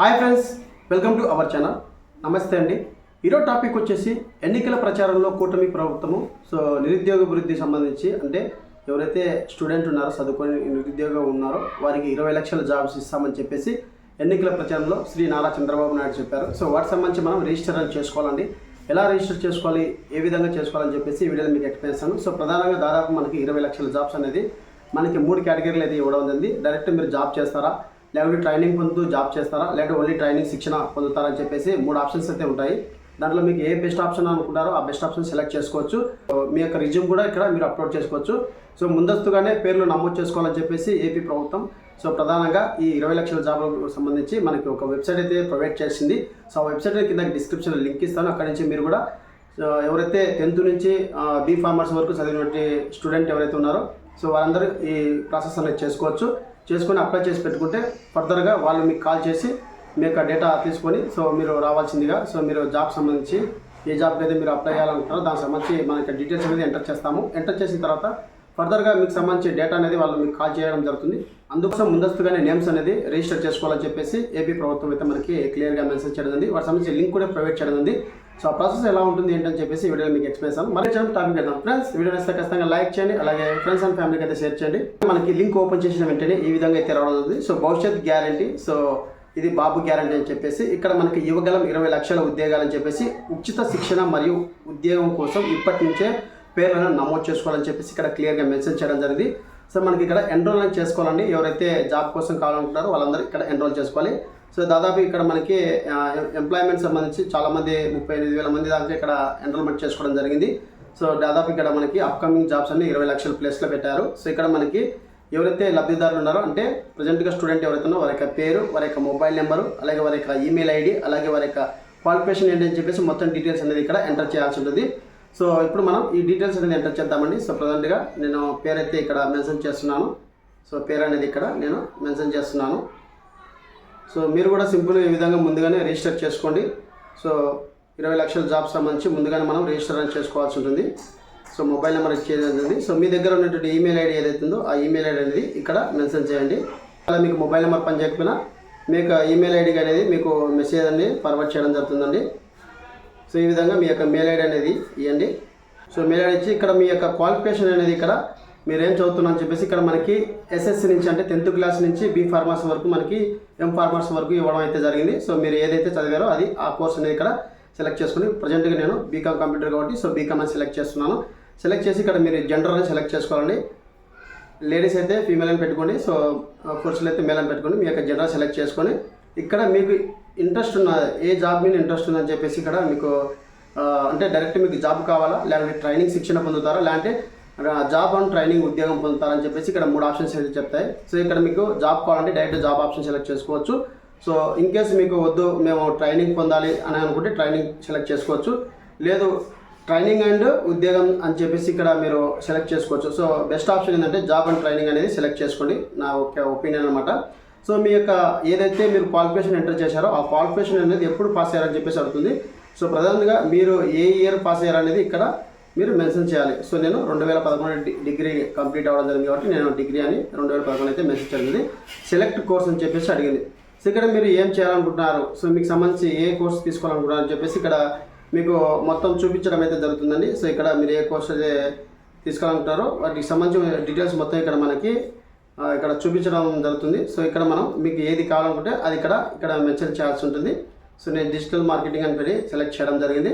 Hi friends welcome to our channel. నమస్తే అండి. ఈరోజు టాపిక్ వచ్చేసి ఎన్నికల ప్రచారంలో కూటమి ప్రభుత్వము సో నిరుద్యోగ అభివృద్ధికి సంబంధించి అంటే ఎవరైతే స్టూడెంట్ ఉన్నారో చదువుకొని నిరుద్యోగం ఉన్నారో వారికి ఇరవై లక్షల జాబ్స్ ఇస్తామని చెప్పేసి ఎన్నికల ప్రచారంలో శ్రీ నారా చంద్రబాబు నాయుడు చెప్పారు. సో వాటి సంబంధించి మనం రిజిస్టర్ చేసుకోవాలండి. ఎలా రిజిస్టర్ చేసుకోవాలి ఏ విధంగా చేసుకోవాలని చెప్పేసి ఈ వీడియోలో మీకు ఎక్స్ప్లెయిన్ చేస్తాను. సో ప్రధానంగా దాదాపు మనకి ఇరవై లక్షల జాబ్స్ అనేది మనకి మూడు కేటగిరీలు అయితే ఇవ్వడం జరిగింది. డైరెక్ట్ మీరు జాబ్ చేస్తారా లేకపోతే ట్రైనింగ్ పొందుతూ జాబ్ చేస్తారా? లేకపోతే ఓన్లీ ట్రైనింగ్ శిక్షణ పొందుతారా అని చెప్పేసి మూడు ఆప్షన్స్ అయితే ఉంటాయి. దాంట్లో మీకు ఏ బెస్ట్ ఆప్షన్ అనుకుంటారో ఆ బెస్ట్ ఆప్షన్ సెలెక్ట్ చేసుకోవచ్చు. మీ యొక్క రిజ్యూమ్ కూడా ఇక్కడ మీరు అప్లోడ్ చేసుకోవచ్చు. సో ముందస్తుగానే పేర్లు నమోదు చేసుకోవాలని చెప్పేసి ఏపీ ప్రభుత్వం సో ప్రధానంగా ఈ ఇరవై లక్షల జాబ్లకు సంబంధించి మనకి ఒక వెబ్సైట్ అయితే ప్రొవైడ్ చేసింది. సో ఆ వెబ్సైట్ కింద డిస్క్రిప్షన్లో లింక్ ఇస్తాను. అక్కడి నుంచి మీరు కూడా సో ఎవరైతే టెన్త్ నుంచి బీ ఫార్మర్స్ వరకు చదివినటువంటి స్టూడెంట్ ఎవరైతే ఉన్నారో సో వారందరూ ఈ ప్రాసెస్ అనేది చేసుకోవచ్చు. చేసుకొని అప్లై చేసి పెట్టుకుంటే ఫర్దర్గా వాళ్ళు మీకు కాల్ చేసి మీ యొక్క డేటా తీసుకొని సో మీరు రావాల్సిందిగా సో మీరు జాబ్ సంబంధించి ఏ జాబ్ అయితే మీరు అప్లై చేయాలనుకుంటారో దానికి సంబంధించి మనకి డీటెయిల్స్ అనేది ఎంటర్ చేస్తాము. ఎంటర్ చేసిన తర్వాత ఫర్దర్గా మీకు సంబంధించి డేటా అనేది వాళ్ళు మీకు కాల్ చేయడం జరుగుతుంది. అందుకోసం ముందస్తుగానే నేమ్స్ అనేది రిజిస్టర్ చేసుకోవాలని చెప్పేసి ఏపీ ప్రభుత్వం అయితే మనకి క్లియర్గా మెసేజ్ చేయడం ఉంది వాటి సంబంధించి లింక్ కూడా ప్రొవైడ్ చేయడం ఉంది సో ఆ ప్రాసెస్ ఎలా ఉంటుంది ఏంటని చెప్పేసి వీడియోలో మీకు ఎక్స్ప్లెయిన్ చేస్తాను. మరి చాలా టాపిక్ వెళ్దాం. ఫ్రెండ్స్ వీడియో ఇస్తే ఖచ్చితంగా లైక్ చేయండి. అలాగే ఫ్రెండ్స్ అండ్ ఫ్యామిలీకి అయితే షేర్ చేయండి. మనకి లింక్ ఓపెన్ చేసిన వెంటనే ఈ విధంగా అయితే రావడం ఉంది సో భవిష్యత్ గ్యారంటీ సో ఇది బాబు గ్యారంటీ అని చెప్పేసి ఇక్కడ మనకి యువగలం ఇరవై లక్షల ఉద్యోగాలు అని చెప్పేసి ఉచిత శిక్షణ మరియు ఉద్యోగం కోసం ఇప్పటి నుంచే పేర్లను నమోదు చేసుకోవాలని చెప్పేసి ఇక్కడ క్లియర్గా మెన్షన్ చేయడం జరిగింది. సో మనకి ఇక్కడ ఎన్రోల్మెంట్ చేసుకోవాలండి. ఎవరైతే జాబ్ కోసం కావాలనుకుంటారో వాళ్ళందరూ ఇక్కడ ఎన్రోల్ చేసుకోవాలి. సో దాదాపు ఇక్కడ మనకి ఎంప్లాయ్మెంట్ సంబంధించి చాలామంది ముప్పై ఎనిమిది వేల మంది దాకా ఇక్కడ ఎన్రోల్మెంట్ చేసుకోవడం జరిగింది. సో దాదాపు ఇక్కడ మనకి అప్కమింగ్ జాబ్స్ అన్ని ఇరవై లక్షల ప్లేస్లో పెట్టారు. సో ఇక్కడ మనకి ఎవరైతే లబ్ధిదారులు ఉన్నారో అంటే ప్రజెంట్గా స్టూడెంట్ ఎవరైతే ఉన్నారో వారి యొక్క పేరు వారి యొక్క మొబైల్ నెంబరు అలాగే వారి యొక్క ఈమెయిల్ ఐడి అలాగే వారి యొక్క క్వాలిఫికేషన్ ఏంటని చెప్పేసి మొత్తం డీటెయిల్స్ అనేది ఇక్కడ ఎంటర్ చేయాల్సి ఉంటుంది. సో ఇప్పుడు మనం ఈ డీటెయిల్స్ అనేది ఎంటర్ చేద్దామండి. సో ప్రజెంట్గా నేను పేరు అయితే ఇక్కడ మెన్షన్ చేస్తున్నాను. సో పేరు అనేది ఇక్కడ నేను మెన్షన్ చేస్తున్నాను. సో మీరు కూడా సింపుల్ ఈ విధంగా ముందుగానే రిజిస్టర్ చేసుకోండి. సో ఇరవై లక్షల జాబ్స్ సంబంధించి ముందుగానే మనం రిజిస్టర్ అనేది చేసుకోవాల్సి ఉంటుంది. సో మొబైల్ నెంబర్ ఇచ్చేది ఉంటుంది సో మీ దగ్గర ఉన్నటువంటి ఈమెయిల్ ఐడి ఏదైతే ఉందో ఆ ఈమెయిల్ ఐడి అనేది ఇక్కడ మెన్షన్ చేయండి. అలా మీకు మొబైల్ నెంబర్ పని చేయకపోయినా మీకు ఈమెయిల్ ఐడి అనేది మీకు మెసేజ్ అనేది ఫార్వర్డ్ చేయడం జరుగుతుందండి. సో ఈ విధంగా మీ యొక్క మెయిల్ ఐడి అనేది ఇవ్వండి సో మెయిల్ ఐడి ఇచ్చి ఇక్కడ మీ యొక్క క్వాలిఫికేషన్ అనేది ఇక్కడ మీరేం చదువుతున్నారని చెప్పేసి ఇక్కడ మనకి ఎస్ఎస్సి నుంచి అంటే టెన్త్ క్లాస్ నుంచి బీ ఫార్మర్స్ వరకు మనకి ఎం ఫార్మర్స్ వరకు ఇవ్వడం అయితే జరిగింది. సో మీరు ఏదైతే చదివారో అది ఆ కోర్స్ అనేది ఇక్కడ సెలెక్ట్ చేసుకుని ప్రజెంట్గా నేను బీకామ్ కంప్యూటర్ కాబట్టి సో బీకామ్ అని సెలెక్ట్ చేస్తున్నాను. సెలెక్ట్ చేసి ఇక్కడ మీరు జెండర్ అని సెలెక్ట్ చేసుకోవాలండి. లేడీస్ అయితే ఫీమేల్ అని పెట్టుకోండి. సో పురుషులు అయితే మేల్ అని పెట్టుకోండి. మీ యొక్క జెండర్ సెలెక్ట్ చేసుకొని ఇక్కడ మీకు ఇంట్రెస్ట్ ఉన్న ఏ జాబ్ మీద ఇంట్రెస్ట్ ఉందని చెప్పేసి ఇక్కడ మీకు అంటే డైరెక్ట్ మీకు జాబ్ కావాలా? లేకపోతే ట్రైనింగ్ శిక్షణ పొందుతారా? లేదంటే జాబ్ అండ్ ట్రైనింగ్ ఉద్యోగం పొందుతారని చెప్పేసి ఇక్కడ మూడు ఆప్షన్స్ అయితే చెప్తాయి. సో ఇక్కడ మీకు జాబ్ కావాలంటే డైరెక్ట్ జాబ్ ఆప్షన్ సెలెక్ట్ చేసుకోవచ్చు. సో ఇన్ కేస్ మీకు వద్దు మేము ట్రైనింగ్ పొందాలి అని అనుకుంటే ట్రైనింగ్ సెలెక్ట్ చేసుకోవచ్చు. లేదు ట్రైనింగ్ అండ్ ఉద్యోగం అని చెప్పేసి ఇక్కడ మీరు సెలెక్ట్ చేసుకోవచ్చు. సో బెస్ట్ ఆప్షన్ ఏంటంటే జాబ్ అండ్ ట్రైనింగ్ అనేది సెలెక్ట్ చేసుకోండి నా ఒక ఒపీనియన్ అనమాట సో మీ యొక్క ఏదైతే మీరు క్వాలిఫికేషన్ ఎంటర్ చేశారో ఆ క్వాలిఫికేషన్ అనేది ఎప్పుడు పాస్ అయ్యారని చెప్పేసి అడుగుతుంది. సో ప్రధానంగా మీరు ఏ ఇయర్ పాస్ అయ్యారు అనేది ఇక్కడ మీరు మెన్షన్ చేయాలి. సో నేను రెండు వేల పదకొండు డిగ్రీ కంప్లీట్ అవ్వడం జరిగింది కాబట్టి నేను డిగ్రీ అని రెండు వేల పదకొండు అయితే మెసేజ్ జరిగింది. సెలెక్ట్ కోర్స్ అని చెప్పేసి అడిగింది. సో ఇక్కడ మీరు ఏం చేయాలనుకుంటున్నారు? సో మీకు సంబంధించి ఏ కోర్స్ తీసుకోవాలనుకుంటున్నారు అని చెప్పేసి ఇక్కడ మీకు మొత్తం చూపించడం అయితే జరుగుతుందండి. సో ఇక్కడ మీరు ఏ కోర్స్ అయితే తీసుకోవాలనుకుంటారో వాటికి సంబంధించిన డీటెయిల్స్ మొత్తం ఇక్కడ మనకి ఇక్కడ చూపించడం జరుగుతుంది. సో ఇక్కడ మనం మీకు ఏది కావాలనుకుంటే అది ఇక్కడ ఇక్కడ మెన్షన్ చేయాల్సి ఉంటుంది. సో నేను డిజిటల్ మార్కెటింగ్ అని పెట్టి సెలెక్ట్ చేయడం జరిగింది.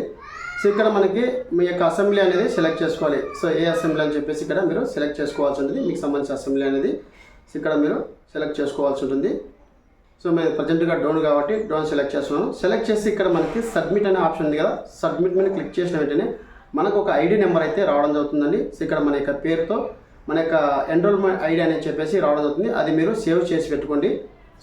సో ఇక్కడ మనకి మీ యొక్క అసెంబ్లీ అనేది సెలెక్ట్ చేసుకోవాలి. సో ఏ అసెంబ్లీ అని చెప్పేసి ఇక్కడ మీరు సెలెక్ట్ చేసుకోవాల్సి ఉంటుంది. మీకు సంబంధించిన అసెంబ్లీ అనేది ఇక్కడ మీరు సెలెక్ట్ చేసుకోవాల్సి ఉంటుంది. సో మేము ప్రజెంట్గా డౌన్ కాబట్టి డౌన్ సెలెక్ట్ చేస్తున్నాను. సెలెక్ట్ చేసి ఇక్కడ మనకి సబ్మిట్ అనే ఆప్షన్ ఉంది కదా. సబ్మిట్ మీద క్లిక్ చేసిన వెంటనే మనకు ఒక ఐడి నెంబర్ అయితే రావడం జరుగుతుందండి. సో ఇక్కడ మన యొక్క పేరుతో మన యొక్క ఎన్రోల్మెంట్ ఐడి అనేది చెప్పేసి రావడం జరుగుతుంది. అది మీరు సేవ్ చేసి పెట్టుకోండి.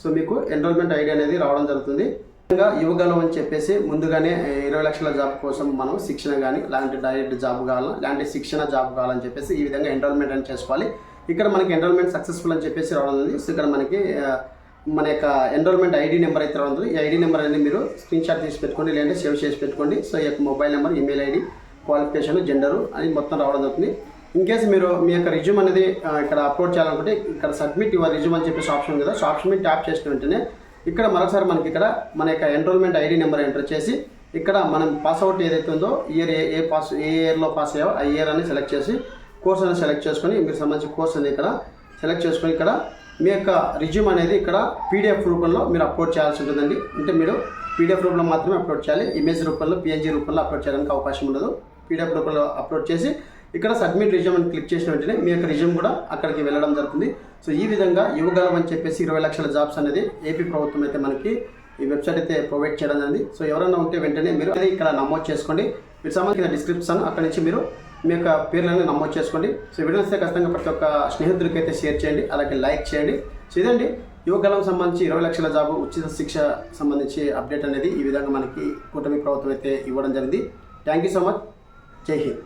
సో మీకు ఎన్రోల్మెంట్ ఐడి అనేది రావడం జరుగుతుంది. ఇవ్వగలం అని చెప్పేసి ముందుగానే ఇరవై లక్షల జాబ్ కోసం మనం శిక్షణ కానీ లాంటి డైరెక్ట్ జాబ్ కావాలా లాంటి శిక్షణ జాబ్ కావాలని చెప్పేసి ఈ విధంగా ఎన్రోల్మెంట్ అని చేసుకోవాలి. ఇక్కడ మనకి ఎన్రోల్మెంట్ సక్సెస్ఫుల్ అని చెప్పేసి రావడం ఉంది. సో ఇక్కడ మనకి మన యొక్క ఎన్రోల్మెంట్ ఐడి నెంబర్ అయితే రావడం ఉంది. ఈ ఐడి నెంబర్ అనేది మీరు స్క్రీన్ షాట్ తీసి పెట్టుకోండి లేదంటే సేవ్ చేసి పెట్టుకోండి. సో ఈ యొక్క mobile number email ID qualification gender అని మొత్తం రావడం జరుగుతుంది. ఇన్ కేస్ మీరు మీ యొక్క రిజ్యూమ్ అనేది ఇక్కడ అప్లోడ్ చేయాలనుకుంటే ఇక్కడ సబ్మిట్ యువర్ రిజ్యూమ్ అని చెప్పేసి ఆప్షన్ కదా. సో ఆప్షన్ మీద ట్యాప్ చేసిన వెంటనే ఇక్కడ మరొకసారి మనకి ఇక్కడ మన యొక్క ఎన్రోల్మెంట్ ఐడి నెంబర్ ఎంటర్ చేసి ఇక్కడ మనం పాస్అవుట్ ఏదైతే ఉందో ఇయర్ ఏ ఏ పాస్ ఏ ఇయర్లో పాస్ అయ్యావో ఆ ఇయర్ అని సెలెక్ట్ చేసి కోర్స్ అనేది సెలెక్ట్ చేసుకొని మీకు సంబంధించిన కోర్స్ అనేది ఇక్కడ సెలెక్ట్ చేసుకొని ఇక్కడ మీ యొక్క రిజ్యూమ్ అనేది ఇక్కడ పీడిఎఫ్ రూపంలో మీరు అప్లోడ్ చేయాల్సి ఉంటుందండి. అంటే మీరు పీడిఎఫ్ రూపంలో మాత్రమే అప్లోడ్ చేయాలి. ఇమేజ్ రూపంలో పిఎన్జీ రూపంలో అప్లోడ్ చేయడానికి అవకాశం ఉండదు. పీడిఎఫ్ రూపంలో అప్లోడ్ చేసి ఇక్కడ సబ్మిట్ రిజ్యూమ్ అని క్లిక్ చేసిన వెంటనే మీ యొక్క రిజ్యూమ్ కూడా అక్కడికి వెళ్ళడం జరుగుతుంది. సో ఈ విధంగా ఇవ్వగలం అని చెప్పేసి ఇరవై లక్షల జాబ్స్ అనేది ఏపీ ప్రభుత్వం అయితే మనకి ఈ వెబ్సైట్ అయితే ప్రొవైడ్ చేయడం జరిగింది. సో ఎవరైనా ఉంటే వెంటనే మీరు ఇక్కడ నమోదు చేసుకోండి. మీరు సంబంధించిన డిస్క్రిప్షన్ అక్కడ నుంచి మీరు మీ యొక్క పేర్లను నమోదు చేసుకోండి. సో వీడియో వస్తే ఖచ్చితంగా ప్రతి ఒక్క స్నేహితుడికి అయితే షేర్ చేయండి. అలాగే లైక్ చేయండి. సో ఇదండి. యువకాలం సంబంధించి ఇరవై లక్షల జాబు ఉచిత శిక్ష సంబంధించి అప్డేట్ అనేది ఈ విధంగా మనకి కూటమి ప్రభుత్వం అయితే ఇవ్వడం జరిగింది. థ్యాంక్ యూ సో మచ్ జై హింద్.